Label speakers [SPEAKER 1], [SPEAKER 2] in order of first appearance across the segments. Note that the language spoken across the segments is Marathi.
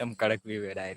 [SPEAKER 1] एकदम कडक व्ह्यू आहे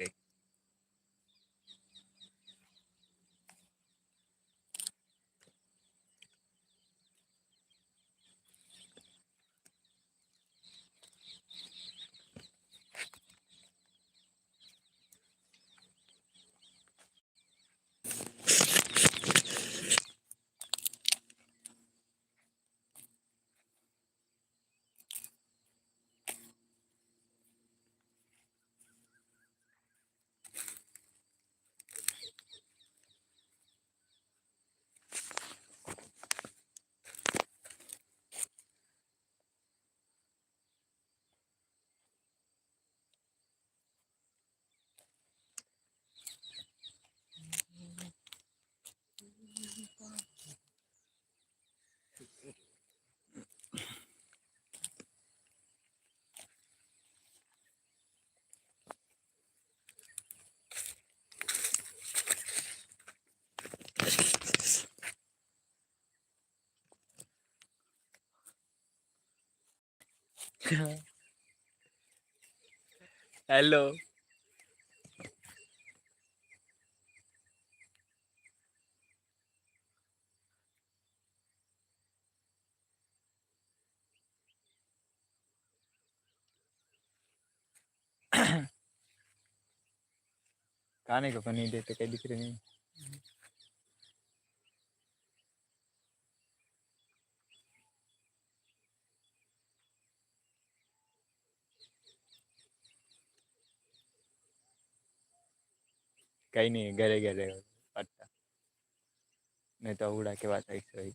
[SPEAKER 1] हॅलो. का नाही का पण इथे तर काही दिसले नाही? काही नाही घरे घरे वाटतं नाही तर उडा के वाचायचं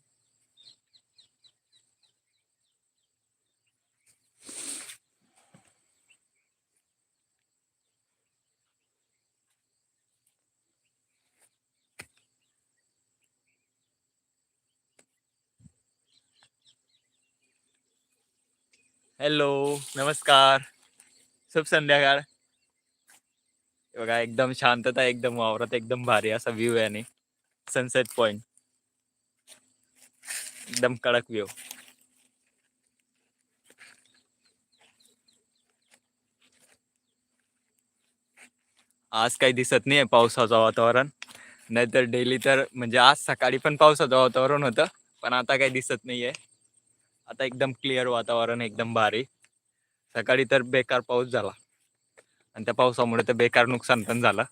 [SPEAKER 1] हॅलो नमस्कार। शुभ संध्याकाळ हे बघा एकदम शांतता एकदम वावरात एकदम भारी असा व्ह्यू आहे आणि सनसेट पॉइंट एकदम कडक व्ह्यू आज काही दिसत नाही आहे पावसाचं वातावरण. नाहीतर डेली तर म्हणजे आज सकाळी पण पावसाचं वातावरण होतं पण आता काही दिसत नाही आहे आता एकदम क्लिअर वातावरण एकदम भारी. सकाळी तर बेकार पाऊस झाला. आणि त्या पावसामुळे तर बेकार नुकसान पण झालं.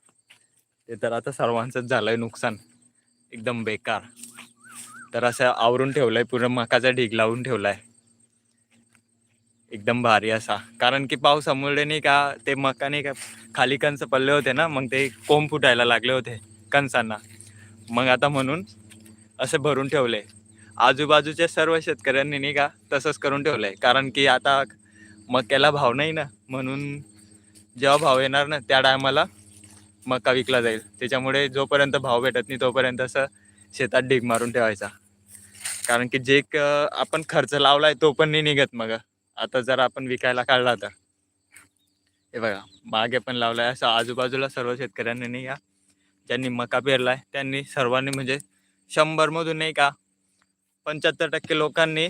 [SPEAKER 1] ते तर आता सर्वांचंच झालंय नुकसान. एकदम बेकार. तर असं आवरून ठेवलंय पूर्ण मकाचा ढीग लावून ठेवलाय. एकदम भारी असा. कारण की पावसामुळे नाही का ते मका नाही का खाली कंस पडले होते ना मग ते कोंब फुटायला लागले होते कंसांना. मग आता म्हणून असे भरून ठेवले. आजूबाजूच्या सर्व शेतकऱ्यांनी नाही का तसंच करून ठेवलंय. कारण की आता मक्याला भाव नाही ना म्हणून जेव्हा भाव येणार ना त्या टायमाला मका विकला जाईल. त्याच्यामुळे जोपर्यंत भाव भेटत नाही तोपर्यंत असं शेतात ढीग मारून ठेवायचा. कारण की जे क आपण खर्च लावलाय तो पण नाही निघत मग. आता जर आपण विकायला काढला तर. हे बघा मागे पण लावलाय. असं आजूबाजूला सर्व शेतकऱ्यांनी नाही का ज्यांनी मका पेरलाय त्यांनी सर्वांनी म्हणजे शंभरमधून नाही का पंच्याहत्तर टक्के लोकांनी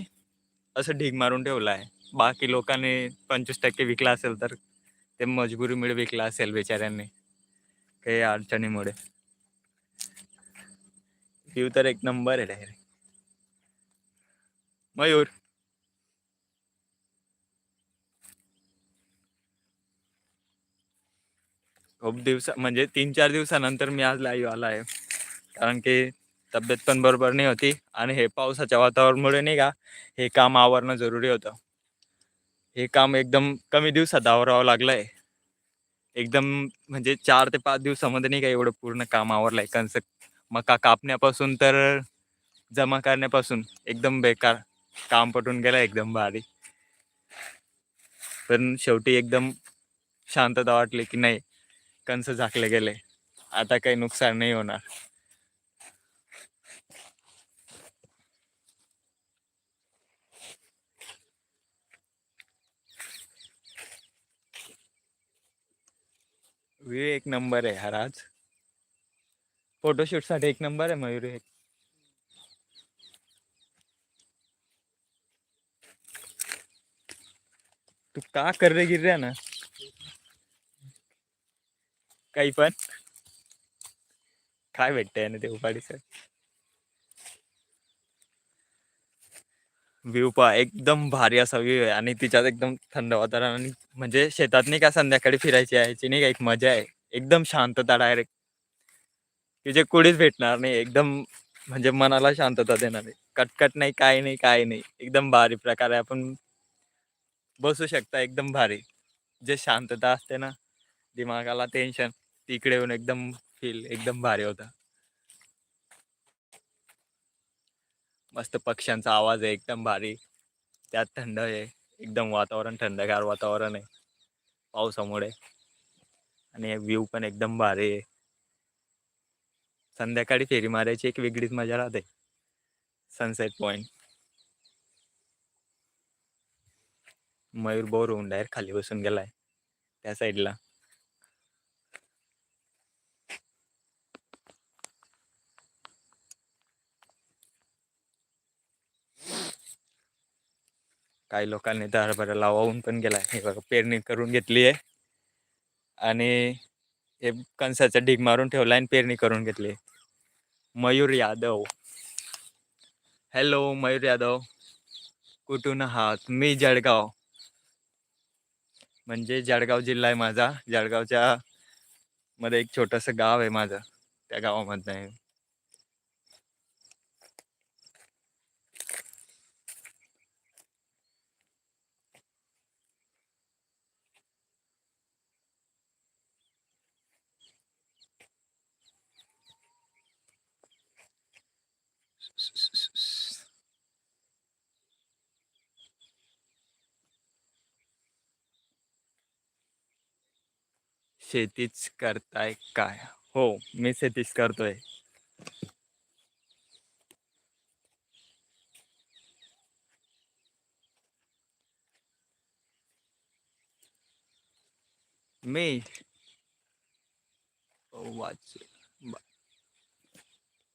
[SPEAKER 1] असं ढीग मारून ठेवलं आहे बाकी लोकांनी पंचवीस टक्के विकला असेल तर ते मजबुरीमुळे विकला असेल बिचाऱ्यांनी. काही अडचणीमुळे. व्ह्यू तर एक नंबर आहे डायरेक्ट मयूर. खूप दिवसा म्हणजे तीन चार दिवसानंतर मी आज लाईव्ह आला आहे. कारण की तब्येत पण बरोबर नाही होती आणि हे पावसाच्या वातावरणामुळे नाही का हे काम आवरणं जरुरी होतं. हे काम एकदम कमी दिवसात आवरावं लागलंय. एकदम म्हणजे चार ते पाच दिवसामध्ये नाही का एवढं पूर्ण काम आवरलंय. कणसं मका कापण्यापासून तर जमा करण्यापासून एकदम बेकार काम पटून गेलं एकदम भारी. पण शेवटी एकदम शांतता वाटली की नाही कंस झाकले गेले. आता काही नुकसान नाही होणार. व्ह्यू एक नंबर आहे हर आज फोटोशूटसाठी एक नंबर आहे मयूर एक. तू का कर रे गिर ना? काही पण. काय भेटतंय ना ते व्ह्यू पहा एकदम भारी असा व्ह्यू आहे आणि तिच्यात एकदम थंड वातावरण आणि म्हणजे शेतात नाही का संध्याकाळी फिरायची यायची नाही का एक मजा आहे. एकदम शांतता डायरेक्ट तिचे कुणीच भेटणार नाही एकदम म्हणजे मनाला शांतता देणारे कटकट नाही काय नाही काय नाही. एकदम भारी प्रकारे आपण बसू शकता एकदम भारी. जे शांतता असते ना दिमागाला टेन्शन तिकडे येऊन एकदम फील एकदम भारी होता. मस्त पक्ष्यांचा आवाज आहे एकदम भारी. त्यात थंड आहे. एकदम वातावरण थंडगार वातावरण आहे पावसामुळे. आणि व्ह्यू पण एकदम भारी आहे. संध्याकाळी फेरी मारायची एक वेगळीच मजा राहते. सनसेट पॉइंट मयूर बोर होऊन डायरेक्ट खाली बसून गेलाय त्या साईडला काही लोकांनी तर हरभरा लावून पण गेला आहे हे बघा पेरणी करून घेतली आहे. आणि हे कणसाचा ढीग मारून ठेवला आणि पेरणी करून घेतली मयूर यादव. हॅलो मयूर यादव. कुठून आहात? मी जळगाव. म्हणजे जळगाव जिल्हा आहे माझा. जळगावच्या मध्ये एक छोटस गाव आहे माझं. त्या गावामधनं शेतीच करताय काय? हो मी शेतीच करतोय. मी वाच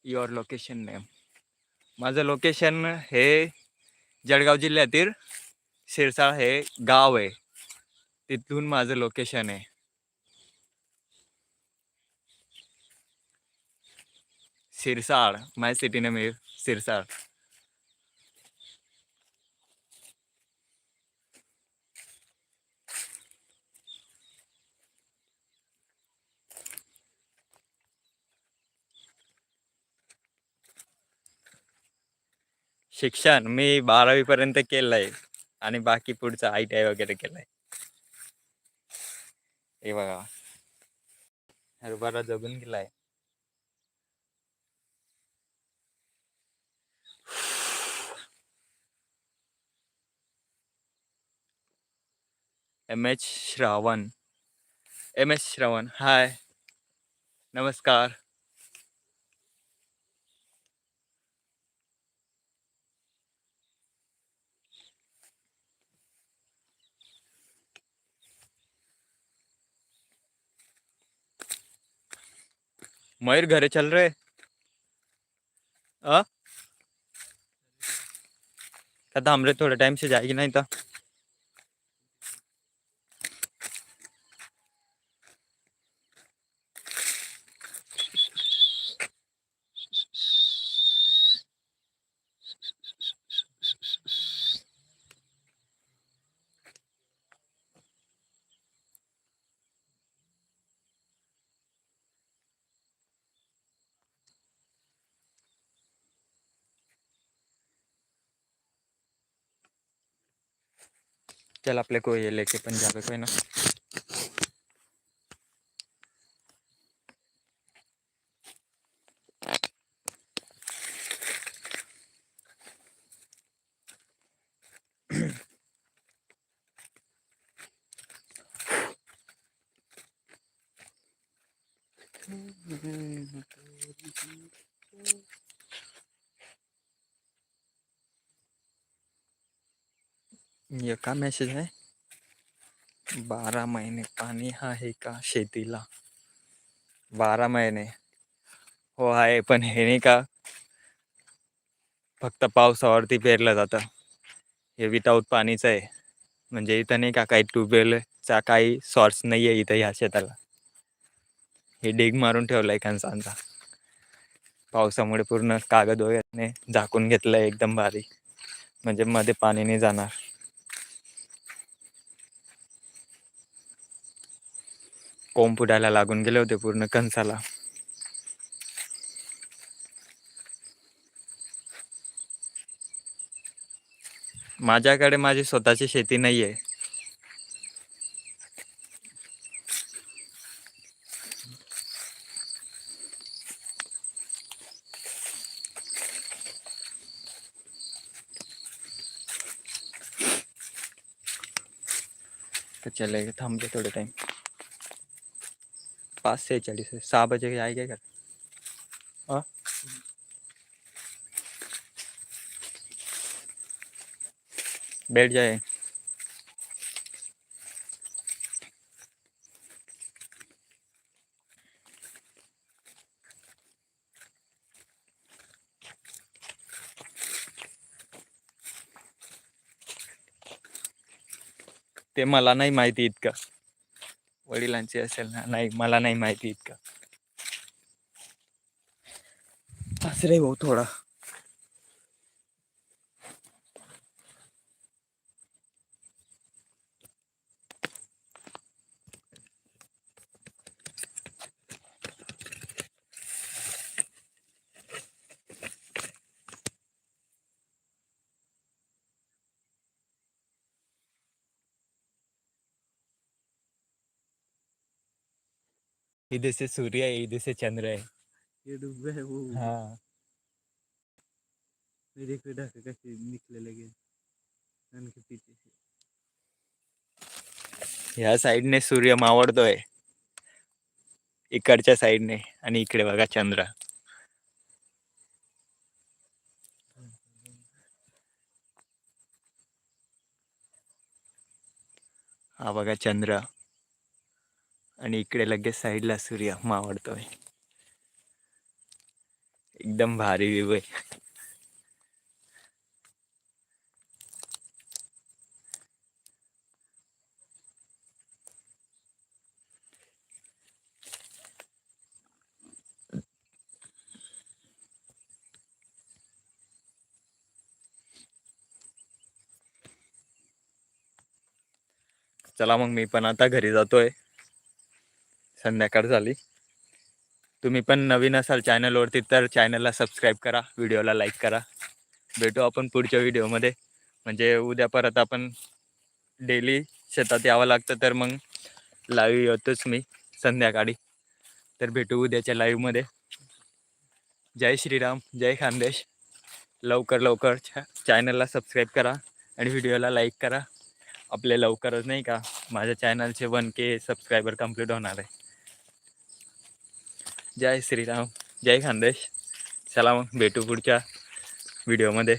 [SPEAKER 1] युअर लोकेशन नेम माझं लोकेशन हे जळगाव जिल्ह्यातील शिरसाळ हे गाव आहे. तिथून माझं लोकेशन आहे. Shirsala my city name is Shirsala शिक्षण मी बारावी पर्यंत केलंय आणि बाकी पुढचं आय टी आय वगैरे केलंय. हे बघा. हरभरा जगून गेलाय. M H Shravan M H Shravan hi नमस्कार मयूर घरे चल रहे? आ? कहता हमरे थोड़े टाइम से जाएगी नहीं तो? चल अपने को ये लेके पंजाब कोई ना एका का मेसेज आहे? बारा महिने पाणी आहे का शेतीला? बारा महिने. हो आहे पण हे नाही का? फक्त पावसावरती पेरलं जातं. हे विदाऊट पाणीचं आहे. म्हणजे इथं नाही का काही ट्यूबवेलचा काही सॉर्स नाही आहे इथं ह्या शेताला. हे डेग मारून ठेवलाय कणसांचा पावसामुळे पूर्ण कागद वगैरे झाकून घेतलं एकदम भारी. म्हणजे मध्ये पाणी नाही जाणार. कोंब फुटायला लागून गेले होते पूर्ण कंसाला माझ्याकडे माझी स्वतःची शेती नाहीये. तर चलेगा थांबते थोडे टाइम पाच सेहेचाळीस आहे सहा बजे आहे काय का बैठ जाए। ते मला नाही माहिती इतकं. वडिलांची असेल ना? नाही मला नाही माहिती इतकं. असं रे भाऊ थोडा. इधर से सूर्य है इधर से चंद्र है
[SPEAKER 2] ये डूब गए वो
[SPEAKER 1] हाँ
[SPEAKER 2] मेरे को ढक कैसे निकले लगे उनके पीछे से
[SPEAKER 1] ह्या साईडने सूर्य मावळतोय इकडच्या साईडने आणि इकडे बघा चंद्र हा बघा चंद्र आणि इकडे लगेच साईडला सूर्य मावडतोय एकदम भारी व्ह्यू आहे. चला मग मी पण आता घरी जातोय. संध्याकाळ झाली. तुम्ही पण नवीन असाल चॅनलवरती तर चॅनलला सबस्क्राईब करा व्हिडिओला लाईक करा. भेटू आपण पुढच्या व्हिडिओमध्ये म्हणजे उद्या परत आपण डेली शेतात यावं लागतं तर मग लाईव्ह येतोच मी संध्याकाळी. तर भेटू उद्याच्या लाईव्हमध्ये जय श्रीराम जय खानदेश. लवकर लवकर चॅनलला सबस्क्राईब करा आणि व्हिडिओला लाईक करा. आपले लवकरच नाही का? माझ्या चॅनलचे वन के सबस्क्रायबर कंप्लीट होणार आहे. जय श्रीराम जय खानदेश. चला मग भेटू पुढच्या व्हिडिओमध्ये